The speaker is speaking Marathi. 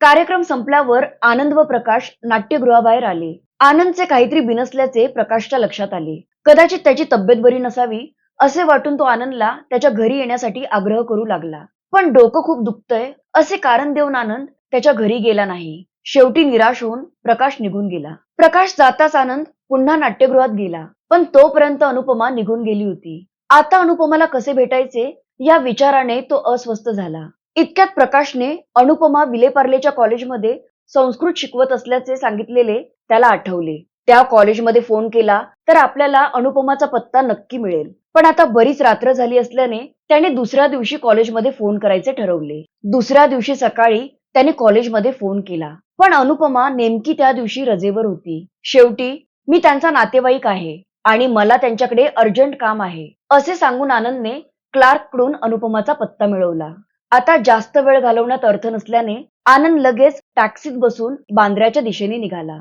कार्यक्रम संपल्यावर आनंद व प्रकाश नाट्यगृहाबाहेर आले. आनंदचे काहीतरी बिनसल्याचे प्रकाशच्या लक्षात आले. कदाचित त्याची तब्येत बरी नसावी असे वाटून तो आनंदला त्याच्या घरी येण्यासाठी आग्रह करू लागला. पण डोकं खूप दुखतंय असे कारण देऊन आनंद त्याच्या घरी गेला नाही. शेवटी निराश होऊन प्रकाश निघून गेला. प्रकाश जाताच आनंद पुन्हा नाट्यगृहात गेला. पण तोपर्यंत अनुपमा निघून गेली होती. आता अनुपमाला कसे भेटायचे या विचाराने तो अस्वस्थ झाला. इतक्यात प्रकाशने अनुपमा विलेपार्लेच्या कॉलेजमध्ये संस्कृत शिकवत असल्याचे सांगितलेले त्याला आठवले. त्या कॉलेजमध्ये फोन केला तर आपल्याला अनुपमाचा पत्ता नक्की मिळेल. पण आता बरीच रात्र झाली असल्याने त्याने दुसऱ्या दिवशी कॉलेजमध्ये फोन करायचे ठरवले. दुसऱ्या दिवशी सकाळी त्याने कॉलेजमध्ये फोन केला. पण अनुपमा नेमकी त्या दिवशी रजेवर होती. शेवटी मी त्यांचा नातेवाईक आहे आणि मला त्यांच्याकडे अर्जंट काम आहे असे सांगून आनंदने क्लार्ककडून अनुपमाचा पत्ता मिळवला. आता जास्त वेळ घालवण्यात अर्थ नसल्याने आनंद लगेच टॅक्सीत बसून बांद्र्याच्या दिशेने निघाला.